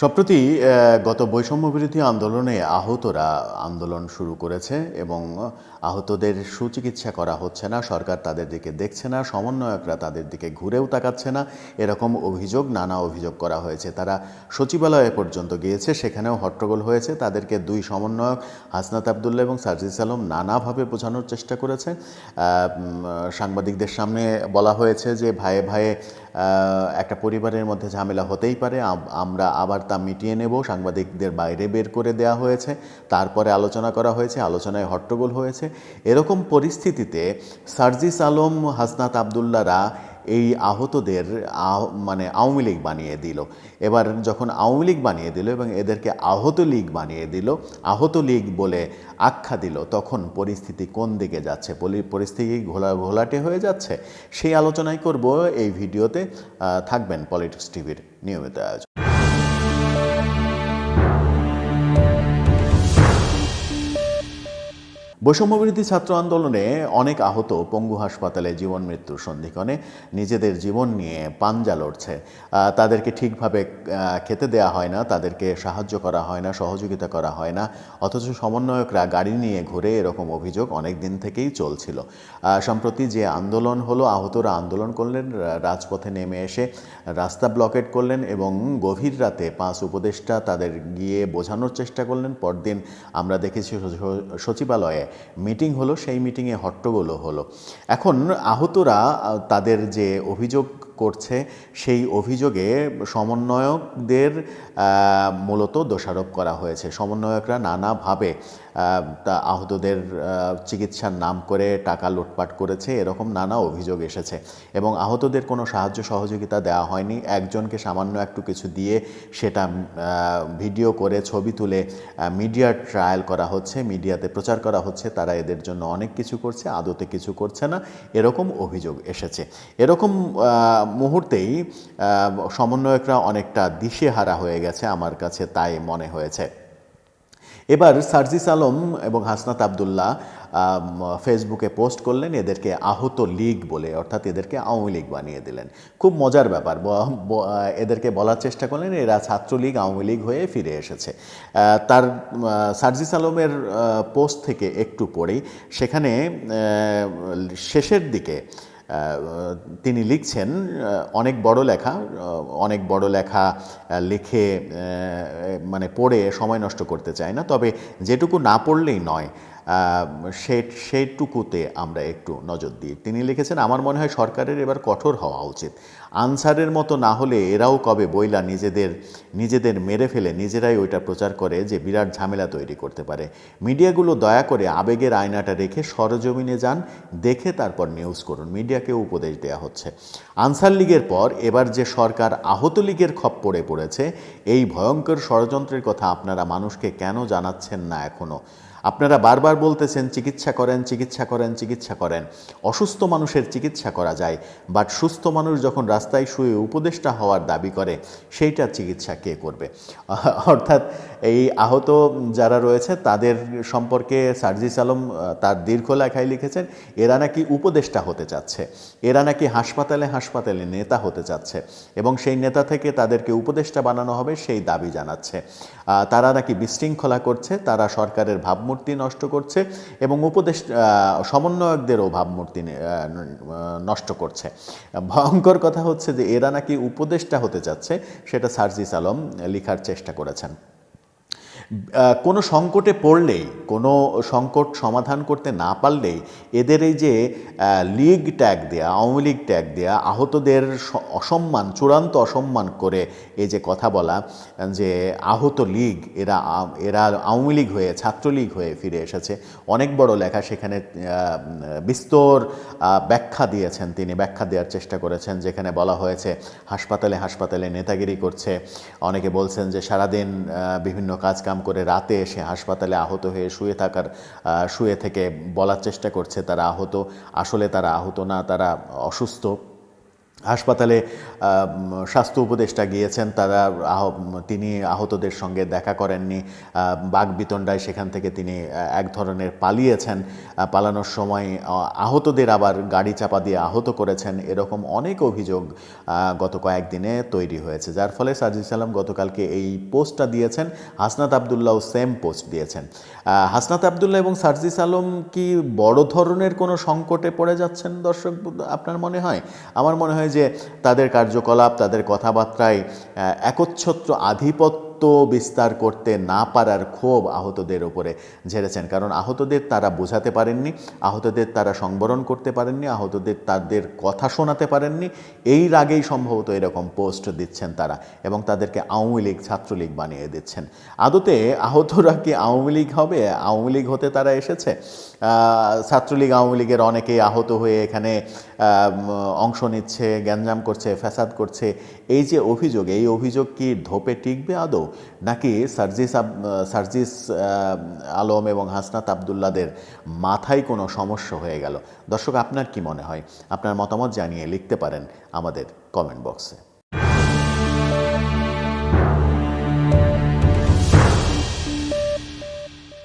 সম্প্রতি গত বৈষম্য বিরোধী আন্দোলনে আহতরা আন্দোলন শুরু করেছে এবং আহতদের সুচিকিৎসা করা হচ্ছে না, সরকার তাদের দিকে দেখছে না, সমন্বয়করা তাদের দিকে ঘুরেও তাকাচ্ছে না। এরকম অভিযোগ, নানা অভিযোগ করা হয়েছে। তারা সচিবালয়ে পর্যন্ত গিয়েছে, সেখানেও হট্টগোল হয়েছে। তাদেরকে দুই সমন্বয়ক, হাসনাত আবদুল্লা এবং সার্জিস আলম, নানাভাবে বোঝানোর চেষ্টা করেছে। সাংবাদিকদের সামনে বলা হয়েছে যে, ভাইয়ে ভাইয়ে একটা পরিবারের মধ্যে ঝামেলা হতেই পারে আমরা আবার তা মিটিয়ে নেব, সাংবাদিকদের বাইরে বের করে দেওয়া হয়েছে, তারপরে আলোচনা করা হয়েছে, আলোচনায় হট্টগোল হয়েছে। এরকম পরিস্থিতিতে সার্জিস আলম, হাসনাত আবদুল্লারা এই আহতদের আহ- মানে আওয়ামী লীগ বানিয়ে দিল। এবার যখন আওয়ামী লীগ বানিয়ে দিল এবং এদেরকে আহত লীগ বানিয়ে দিল, আহত লীগ বলে আখ্যা দিল, তখন পরিস্থিতি কোন দিকে যাচ্ছে? পরিস্থিতি ঘোলা, ঘোলাটে হয়ে যাচ্ছে? সেই আলোচনাই করব এই ভিডিওতে। থাকবেন পলিটিক্স টিভির নিয়মিত আয়োজন। Thank you. বৈষম্যবিরোধী ছাত্র আন্দোলনে অনেক আহত পঙ্গু হাসপাতালে জীবন মৃত্যুর সন্ধিক্ষণে নিজেদের জীবন নিয়ে পাঞ্জা লড়ছে। তাদেরকে ঠিকভাবে খেতে দেওয়া হয় না, তাদেরকে সাহায্য করা হয় না, সহযোগিতা করা হয় না, অথচ সমন্বয়করা গাড়ি নিয়ে ঘুরে এরকম অভিযোগ অনেক দিন থেকেই চলছিল। সম্প্রতি যে আন্দোলন হলো, আহতরা আন্দোলন করলেন রাজপথে নেমে এসে রাস্তা ব্লকেট করলেন এবং গভীর রাতে পাঁচ উপদেষ্টা তাদের গিয়ে বোঝানোর চেষ্টা করলেন। পরদিন আমরা দেখেছি সচিবালয়ে মিটিং হলো, সেই মিটিংয়ে হট্টগোলও হলো। এখন আহতরা, তাদের যে অভিযোগ করছে, সেই অভিযোগে সমন্বয়কদের মূলত দোষারোপ করা হয়েছে। সমন্বয়করা নানাভাবে আহতদের চিকিৎসার নাম করে টাকা লুটপাট করেছে, এরকম নানা অভিযোগ এসেছে। এবং আহতদের কোনো সাহায্য সহযোগিতা দেওয়া হয়নি। একজনকে সামান্য একটু কিছু দিয়ে সেটা ভিডিও করে ছবি তুলে মিডিয়ার ট্রায়াল করা হচ্ছে, মিডিয়াতে প্রচার করা হচ্ছে, তারা এদের জন্য অনেক কিছু করছে, আদতে কিছু করছে না, এরকম অভিযোগ এসেছে। এরকম মুহূর্তেই সমন্বয়করা অনেকটা দিশেহারা হয়ে গেছে, আমার কাছে তাই মনে হয়েছে। এবার সার্জিস আলম এবং হাসনাত আবদুল্লাহ ফেসবুকে পোস্ট করলেন, এদেরকে আহত লীগ বলে, অর্থাৎ এদেরকে আওয়ামী লীগ বানিয়ে দিলেন। খুব মজার ব্যাপার এদেরকে বলার চেষ্টা করলেন, এরা ছাত্রলীগ, আওয়ামী লীগ হয়ে ফিরে এসেছে। তার সার্জিস আলমের পোস্ট থেকে একটু পরেই, সেখানে শেষের দিকে তিনি লিখছেন অনেক বড় লেখা অনেক বড় লেখা লিখে মানে পড়ে সময় নষ্ট করতে চায় না। তবে যেটুকু না পড়লেই নয় সে সেইটুকুতে আমরা একটু নজর দিই। তিনি লিখেছেন, আমার মনে হয় সরকারের এবার কঠোর হওয়া উচিত। আনসারের মতো না হলে এরাও কবে বইলা নিজেদের নিজেদের মেরে ফেলে, নিজেরাই ওইটা প্রচার করে যে বিরাট ঝামেলা তৈরি করতে পারে। মিডিয়াগুলো দয়া করে আবেগের আয়নাটা রেখে সরজমিনে যান, দেখে তারপর নিউজ করুন। মিডিয়াকেও উপদেশ দেওয়া হচ্ছে। আনসার লীগের পর এবার যে সরকার আহত লীগের খপ্পরে পড়েছে, এই ভয়ঙ্কর ষড়যন্ত্রের কথা আপনারা মানুষকে কেন জানাচ্ছেন না এখনও আপনারা বারবার বলতেছেন, চিকিৎসা করেন চিকিৎসা করেন চিকিৎসা করেন। অসুস্থ মানুষের চিকিৎসা করা যায়, বাট সুস্থ মানুষ যখন রাস্তায় শুয়ে উপদেষ্টা হওয়ার দাবি করে সেইটার চিকিৎসা কে করবে? অর্থাৎ এই আহত যারা রয়েছে, তাদের সম্পর্কে সার্জিস আলম তার দীর্ঘ লেখায় লিখেছেন, এরা নাকি উপদেষ্টা হতে চাচ্ছে। এরা নাকি হাসপাতালে হাসপাতালে নেতা হতে চাচ্ছে। এবং সেই নেতা থেকে তাদেরকে উপদেষ্টা বানানো হবে, সেই দাবি জানাচ্ছে। তারা নাকি বিশৃঙ্খলা করছে, তারা সরকারের ভাবমূর্তি নষ্ট করছে এবং উপদেশ সমন্বয়কদেরও ভাবমূর্তি নষ্ট করছে। ভয়ঙ্কর কথা হচ্ছে যে এরা নাকি উপদেষ্টা হতে চাচ্ছে, সেটা সার্জিস আলম লিখার চেষ্টা করেছেন। কোনো সংকটে পড়লেই, কোনো সংকট সমাধান করতে না পারলেই এদের এই যে লীগ ট্যাগ দেয়া, আওয়ামী লীগ ট্যাগ দেয়া, আহতদের অসম্মান, চূড়ান্ত অসম্মান করে এই যে কথা বলা, যে আহত লীগ, এরা এরা আওয়ামী লীগ হয়ে, ছাত্রলীগ হয়ে ফিরে এসেছে। অনেক বড় লেখা সেখানে বিস্তর ব্যাখ্যা দিয়েছেন তিনি, ব্যাখ্যা দেওয়ার চেষ্টা করেছেন, যেখানে বলা হয়েছে, হাসপাতালে হাসপাতালে নেতাগিরি করছে। অনেকে বলছেন যে সারাদিন বিভিন্ন কাজ কাম করে রাতে এসে হাসপাতালে আহত হয়ে শুয়ে থাকার শুয়ে থেকে বলার চেষ্টা করছে তারা আহত। আসলে তারা আহত না, তারা অসুস্থ। হাসপাতালে স্বাস্থ্য উপদেষ্টা গিয়েছেন, তারা আহ- তিনি আহতদের সঙ্গে দেখা করেননি। বাঘ বিতণ্ডায় সেখান থেকে তিনি এক ধরনের পালিয়েছেন। পালানোর সময় আহতদের আবার গাড়ি চাপা দিয়ে আহত করেছেন। এরকম অনেক অভিযোগ গত কয়েকদিনে তৈরি হয়েছে। যার ফলে সার্জিস আলম গতকালকে এই পোস্টটা দিয়েছেন। হাসনাত আবদুল্লাহ সেম পোস্ট দিয়েছেন। হাসনাত আবদুল্লাহ এবং সার্জিস আলম কি বড় ধরনের কোনো সংকটে পড়ে যাচ্ছেন দর্শক, আপনার মনে হয়? আমার মনে হয় যে তাদের কার্যকলাপ তাদের কথাবার্তায় একচ্ছত্র আধিপত্য বিস্তার করতে না পারার ক্ষোভ আহতদের ওপরে ঝেড়েছেন। কারণ আহতদের তারা বোঝাতে পারেননি, আহতদের তারা সংবরণ করতে পারেননি, আহতদের তাদের কথা শোনাতে পারেননি। এই রাগেই সম্ভবত এরকম পোস্ট দিচ্ছেন তারা এবং তাদেরকে আওয়ামী লীগ, ছাত্রলীগ বানিয়ে দিচ্ছেন। আদতে আহতরা কি আওয়ামী লীগ হবে? আওয়ামী লীগ হতে তারা এসেছে? ছাত্রলীগ, আওয়ামী লীগের অনেকেই আহত হয়ে এখানে অংশ নিচ্ছে, গ্যাঞ্জাম করছে, ফ্যাসাদ করছে। এই যে অভিযোগ, এই অভিযোগ কি ধোপে টিকবে আদৌ? নাকি সার্জিস সার্জিস আলম এবং হাসনাত আবদুল্লাদের মাথায় কোনো সমস্যা হয়ে গেল? দর্শক, আপনার কি মনে হয়? আপনার মতামত জানিয়ে লিখতে পারেন আমাদের কমেন্ট বক্সে